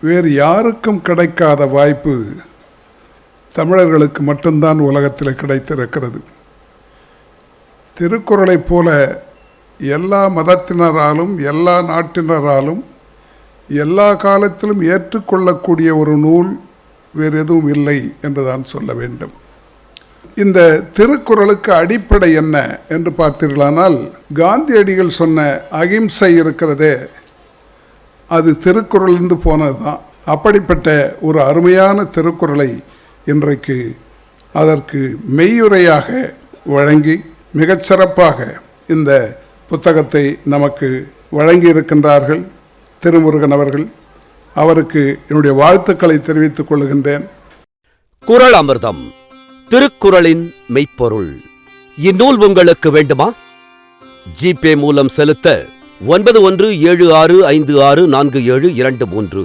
வேறு யாருக்கும் கிடைக்காத வாய்ப்பு தமிழர்களுக்கு மட்டும்தான் உலகத்தில் கிடைத்திருக்கிறது. திருக்குறளைப் போல எல்லா மதத்தினராலும் எல்லா நாட்டினராலும் எல்லா காலத்திலும் ஏற்றுக்கொள்ளக்கூடிய ஒரு நூல் வேறு எதுவும் இல்லை என்றுதான் சொல்ல வேண்டும். இந்த திருக்குறளுக்கு அடிப்படை என்ன என்று பார்த்தீர்களானால் காந்தியடிகள் சொன்ன அகிம்சை இருக்கிறதே அது திருக்குறளிருந்து போனது தான். அப்படிப்பட்ட ஒரு அருமையான திருக்குறளை இன்றைக்கு அதற்கு மெய்யுரையாக வழங்கி மிகச்சிறப்பாக இந்த புத்தகத்தை நமக்கு வழங்கியிருக்கின்றார்கள் திருமுருகன் அவர்கள். அவருக்கு என்னுடைய வாழ்த்துக்களை தெரிவித்துக் கொள்கின்றேன். குறள் அமிர்தம் திருக்குறளின் மெய்ப்பொருள். இந்நூல் உங்களுக்கு வேண்டுமா? ஜிபே மூலம் செலுத்த ஒன்பது ஒன்று ஏழு ஆறு ஐந்து ஆறு நான்கு ஏழு இரண்டு மூன்று.